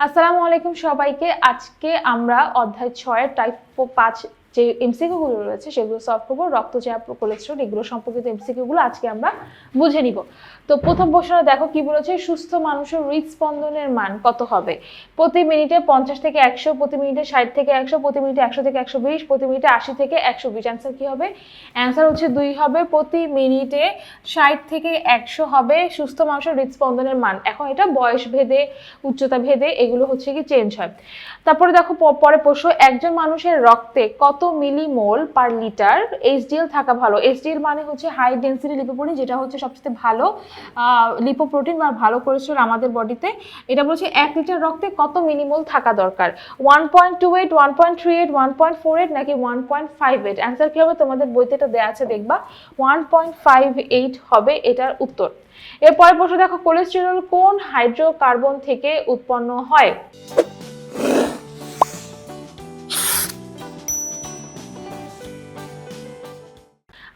আসসালামু আলাইকুম সবাইকে। আজকে আমরা অধ্যায় ছয়ের টাইপ পাঁচ যে এমসিকিউ গুলো রয়েছে সেগুলো সলভ করব। রক্তচাপ কোলেস্ট্রল এগুলো সম্পর্কিত এমসিকিউ গুলো আজকে আমরা বুঝে নিব। তো প্রথম প্রশ্নটা দেখো কি বলেছে? সুস্থ মানুষের হৃদস্পন্দনের মান কত হবে? প্রতি মিনিটে পঞ্চাশ থেকে একশো, প্রতি মিনিটে ষাট থেকে একশো, প্রতি মিনিটে একশো থেকে একশো বিশ, প্রতি মিনিটে আশি থেকে একশো বিশ। অ্যান্সার কি হবে? অ্যান্সার হচ্ছে দুই হবে। প্রতি মিনিটে ষাট থেকে একশো হবে সুস্থ মানুষের হৃদস্পন্দনের মান। এখন এটা বয়স ভেদে, উচ্চতা ভেদে এগুলো হচ্ছে কি চেঞ্জ হয়। তারপরে দেখো পরে প্রশ্ন, একজন মানুষের রক্তে কত মিলিমোল পার লিটার এইচডিএল থাকা ভালো। এইচডিএল মানে হচ্ছে হাই ডেন্সিটি লিপোপ্রোটিন যেটা হচ্ছে সবচেয়ে ভালো লিপোপ্রোটিন বা ভালো কোলেস্ট্রল আমাদের বডিতে এটা বলছে এক লিটার রক্তে কত মিনিমোল থাকা দরকার? One point two eight one point three eight one point four eight নাকি one point five eight answer কী হবে? তোমাদের বইতে এটা দেওয়া আছে, দেখবা। ওয়ান পয়েন্ট ফাইভ এইট হবে এটার উত্তর। এরপরে প্রশ্ন, দেখো কোলেস্টেরল কোন হাইড্রোকার্বন থেকে উৎপন্ন হয়?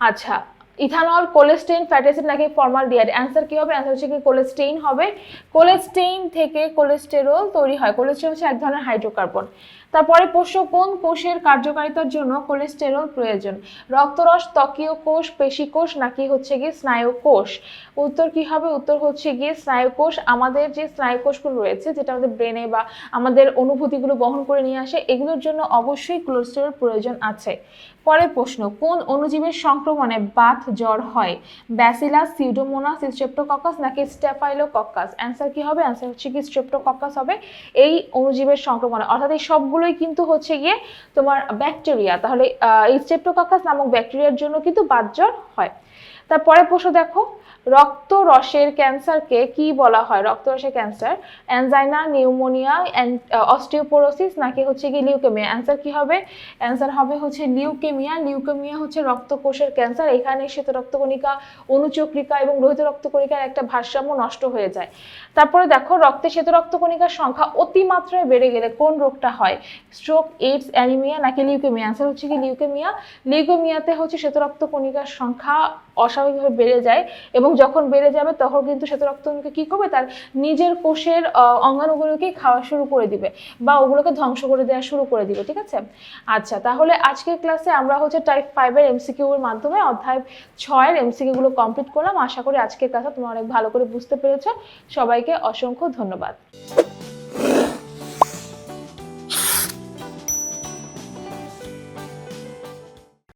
আচ্ছা। ইথানল কোলেস্টেইন ফ্যাটি অ্যাসিড নাকি ফর্মালডিহাইড অ্যান্সার কি হবে? অ্যান্সার হচ্ছে কি কোলেস্টেইন হবে। কোলেস্টেইন থেকে কোলেস্টেরল তৈরি হয়। কোলেস্টেরল হচ্ছে এক ধরনের হাইড্রোকার্বন। তারপরে পোষ্য কোন কোষের কার্যকারিতার জন্য কোলেস্টেরল প্রয়োজন? রক্তরস, ত্বকীয় কোষ, পেশি কোষ নাকি হচ্ছে গিয়ে স্নায়ু কোষ? উত্তর কি হবে? উত্তর হচ্ছে গিয়ে স্নায়ু কোষ। আমাদের যে স্নায়ু কোষগুলো রয়েছে, যেটা আমাদের ব্রেনে বা আমাদের অনুভূতিগুলো বহন করে নিয়ে আসে, এগুলোর জন্য অবশ্যই কোলেস্টেরল প্রয়োজন আছে। পরের প্রশ্ন, কোন অণুজীবের সংক্রমণে বাত জ্বর হয়। ব্যাসিলাস সিউডোমোনাস স্ট্রেপ্টোকক্কাস নাকি স্টেফাইলোকক্কাস অ্যান্সার কি হবে? অ্যান্সার হচ্ছে কি স্ট্রেপ্টোকক্কাস হবে। এই অণুজীবের সংক্রমণ। অর্থাৎ এই সবগুলোই কিন্তু হচ্ছে গিয়ে তোমার ব্যাকটেরিয়া তাহলে এই স্ট্রেপ্টোকক্কাস নামক ব্যাকটেরিয়ার জন্য কিন্তু বাদ জ্বর হয়। তারপরে প্রশ্ন দেখো রক্ত রসের ক্যান্সারকে কি বলা হয়? রক্তরসের ক্যান্সার অ্যানজাইনা নিউমোনিয়া অস্টিওপোরোসিস নাকি হচ্ছে কি লিউকেমিয়া? অ্যান্সার কি হবে? অ্যান্সার হবে হচ্ছে লিউকেমিয়া। লিউকেমিয়া হচ্ছে রক্তকোষের ক্যান্সার। এখানে শ্বেত রক্তকণিকা, অনুচক্রিকা এবং লোহিত রক্তকণিকার একটা ভারসাম্য নষ্ট হয়ে যায়। তারপরে দেখো, রক্তে শ্বেত রক্তকণিকার সংখ্যা অতিমাত্রায় বেড়ে গেলে কোন রোগটা হয়? স্ট্রোক এইডস অ্যানিমিয়া নাকি লিউকেমিয়া? অ্যান্সার হচ্ছে কি লিউকেমিয়া। লিউকেমিয়াতে হচ্ছে শ্বেত রক্তকণিকার সংখ্যা অস্বাভাবিকভাবে বেড়ে যায় এবং যখন বেড়ে যাবে তখন কিন্তু শ্বেত রক্তকণিকা কি করবে? তার নিজের কোষের অঙ্গাণুগুলোকে খাওয়া শুরু করে দিবে বা ওগুলোকে ধ্বংস করে দেওয়া শুরু করে দিবে, ঠিক আছে? আচ্ছা তাহলে আজকের ক্লাসে আমরা হচ্ছে টাইপ ফাইভের এমসিকিউর মাধ্যমে অধ্যায় ছয়ের এমসিকিউগুলো কমপ্লিট করলাম। আশা করি আজকের ক্লাসে তোমরা অনেক ভালো করে বুঝতে পেরেছ। সবাইকে অসংখ্য ধন্যবাদ।